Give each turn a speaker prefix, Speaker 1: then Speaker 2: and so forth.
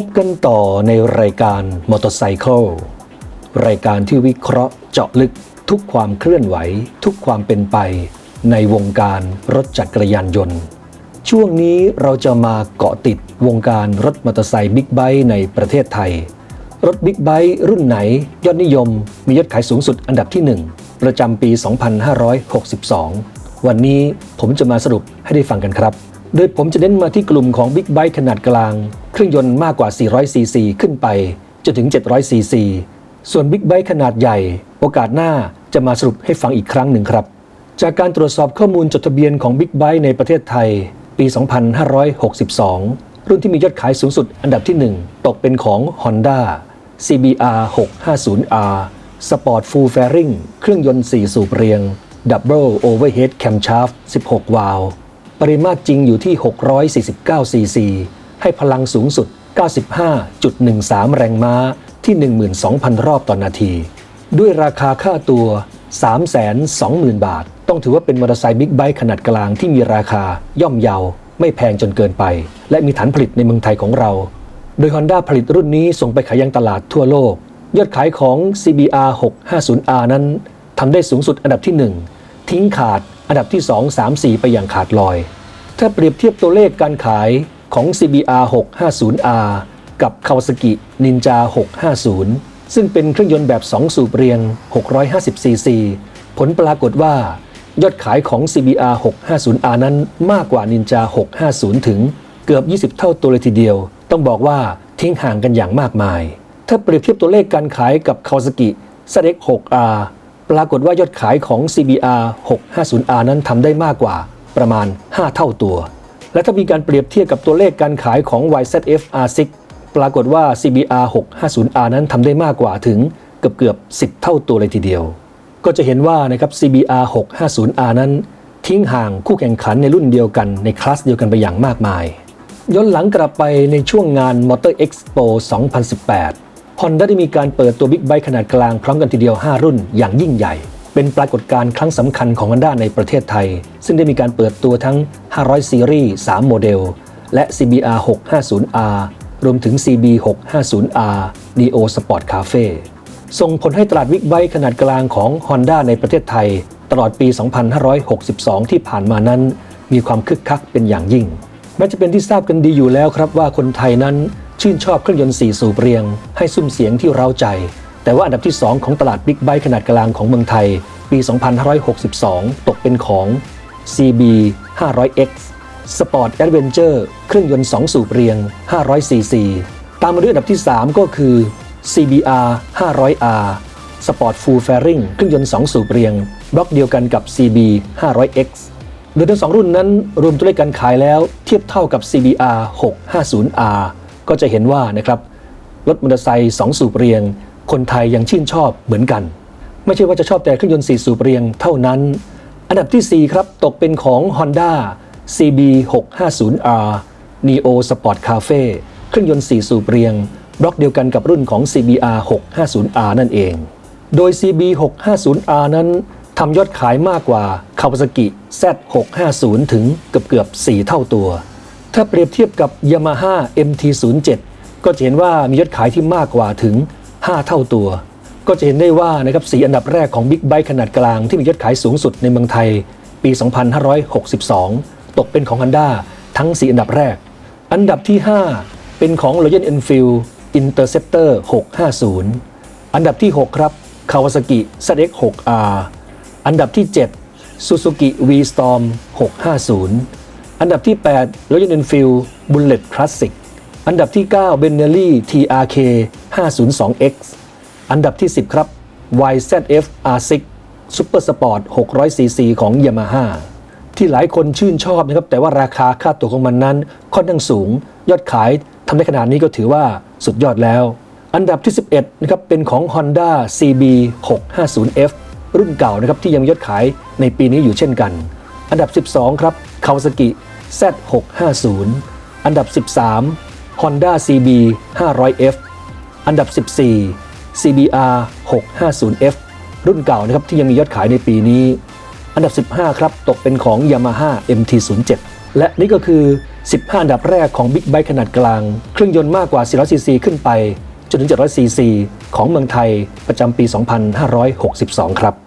Speaker 1: พบกันต่อในรายการมอเตอร์ไซค์รายการที่วิเคราะห์เจาะลึกทุกความเคลื่อนไหว ทุกความเป็นไป ในวงการรถจักรยานยนต์ ช่วงนี้เราจะมาเกาะติดวงการรถมอเตอร์ไซค์บิ๊กไบค์ในประเทศไทย รถบิ๊กไบค์รุ่นไหนยอดนิยม มียอดขายสูงสุดอันดับที่ 1 ประจำปี 2562 วันนี้ผมจะมาสรุปให้ได้ฟังกันครับ โดยผมจะเน้นมาที่กลุ่มของบิ๊กไบค์ขนาดกลาง เครื่องยนต์มากกว่า 400 ซีซีขึ้นไป จนถึง 700 ซีซี ส่วนบิ๊กไบค์ขนาดใหญ่ โอกาสหน้าจะมาสรุปให้ฟังอีกครั้งหนึ่งครับ จากการตรวจสอบข้อมูลจดทะเบียนของบิ๊กไบค์ในประเทศไทย ปี 2562 รุ่นที่มียอดขายสูงสุดอันดับที่ 1 ตกเป็นของ Honda CBR 650R Sport Full Fairing เครื่องยนต์ 4 สูบเรียง Double Overhead Camshaft 16 วาล์วปริมาตรจริงอยู่ที่ 649ซีซี ให้พลังสูงสุด 95.13 แรงม้าที่ 12,000 รอบต่อนนาที ด้วยราคาค่าตัว 320,000 บาท ต้องถือว่าเป็นมอเตอร์ไซค์บิ๊กไบค์ขนาดกลางที่มีราคาย่อมเยา ไม่แพงจนเกินไป และมีฐานผลิตในเมืองไทยของเรา โดย Honda ผลิตรุ่นนี้ส่งไปขายยังตลาดทั่วโลก ยอดขายของ CBR 650R นั้นทำได้สูงสุดอันดับที่ 1 ทิ้งขาดอันดับที่ 2 3 4 ไปอย่างขาดลอย ถ้าเปรียบเทียบตัวเลขการขาย ของ CBR 650R กับ Kawasaki Ninja 650 ซึ่งเป็นเครื่องยนต์แบบ 2 สูบเรียง 650cc ผลปรากฏว่ายอดขายของ CBR 650R นั้นมากกว่า Ninja 650 ถึงเกือบ 20 เท่าตัวเลยทีเดียว ต้องบอกว่าทิ้งห่างกันอย่างมากมาย ถ้าเปรียบเทียบตัวเลขการขายกับ Kawasaki ZX 6R ปรากฏว่ายอดขายของ CBR 650R นั้นทำได้มากกว่าประมาณ 5 เท่าตัว และถ้ามีการเปรียบเทียบกับตัวเลขการขายของ YZF R6 ปรากฏว่า CBR 650R นั้นทำได้มากกว่าถึงเกือบเกือบ10 เท่าตัวเลยทีเดียว ก็จะเห็นว่านะครับ CBR 650R นั้น ทิ้งห่างคู่แข่งขันในรุ่นเดียวกันในคลาสเดียวกันไปอย่างมากมาย ย้อนหลังกลับไปในช่วงงาน Motor Expo 2018 Honda ได้มีการเปิดตัวบิ๊กไบค์ขนาดกลางพร้อมกันทีเดียว 5 รุ่นอย่างยิ่งใหญ่ เป็นปรากฏการณ์ครั้งสำคัญของ Honda ในประเทศไทย ซึ่งได้มีการเปิดตัวทั้ง 500 ซีรีส์ 3 โมเดล และ CBR 650R รวมถึง CB 650R Neo Sport Cafe ส่งผลให้ตลาดบิ๊กไบค์ขนาดกลางของ Honda ในประเทศไทย ตลอดปี 2562 ที่ผ่านมานั้น มีความคึกคักเป็นอย่างยิ่งแม้จะเป็นที่ทราบกันดีอยู่แล้วครับว่าคนไทยนั้นชื่นชอบเครื่องยนต์4สูบเรียง ให้ซุ้มเสียงที่เร้าใจ แต่ว่าอันดับที่ 2 ของตลาดบิ๊กไบค์ขนาดกลางของเมืองไทย ปี 2562 ตกเป็นของ CB 500X Sport Adventure เครื่องยนต์ 2 สูบเรียง 500cc ตามมาด้วยอันดับที่ 3 ก็คือ CBR 500R Sport Full Fairing เครื่องยนต์ 2 สูบเรียง บล็อกเดียวกันกับ CB 500X โดยทั้งสองรุ่นนั้นรวมตัวเลขการขายแล้วเทียบเท่ากับ CBR 650R ก็จะเห็นว่านะครับรถมอเตอร์ไซค์2 สูบเรียง คนไทยยังชื่นชอบเหมือนกัน ไม่ใช่ว่าจะชอบแต่เครื่องยนต์4สูบเรียงเท่านั้น อันดับที่ 4 ครับตกเป็นของ Honda CB 650R Neo Sport Cafe เครื่องยนต์4สูบเรียงบล็อกเดียวกันกับรุ่นของ CBR 650R นั่นเอง โดย CB 650R นั้นทำยอดขายมากกว่า Kawasaki Z650 ถึงเกือบเกือบ4 เท่าตัว ถ้าเปรียบเทียบกับ Yamaha MT-07 ก็จะเห็นว่ามียอดขายที่มากกว่าถึง 5 เท่าตัว ก็จะเห็นได้ว่านะครับสีอันดับแรกของบิ๊กไบค์ขนาดกลางที่มียอดขายสูงสุดในเมืองไทย ปี 2562 ตกเป็นของ Honda ทั้ง 4 อันดับแรก อันดับที่ 5 เป็นของ Royal Enfield Interceptor 650 อันดับที่ 6 ครับ Kawasaki ZX6R อันดับที่ 7 Suzuki V-Storm 650 อันดับที่ 8 Royal Enfield Bullet Classic อันดับที่ 9 Benelli TRK 502X อันดับที่ 10 ครับ YZF R6 Super Sport 600cc ของ Yamaha ที่หลายคนชื่นชอบนะครับ แต่ว่าราคาค่าตัวของมันนั้นค่อนข้างสูง ยอดขายทำได้ขนาดนี้ก็ถือว่าสุดยอดแล้ว อันดับที่ 11 นะครับ เป็นของ Honda CB 650F รุ่นเก่านะครับ ที่ยังยอดขายในปีนี้อยู่เช่นกัน อันดับ 12 ครับ Kawasaki Z650 อันดับ 13 Honda CB 500F อันดับ 14 CBR 650F รุ่นเก่านะครับที่ยังมียอดขายในปีนี้ อันดับ 15 ครับ ตกเป็นของ Yamaha MT-07 และนี่ก็คือ 15 อันดับแรกของบิ๊กไบค์ขนาดกลาง เครื่องยนต์มากกว่า 400cc ขึ้นไป จนถึง 700cc ของเมืองไทยประจำปี 2562 ครับ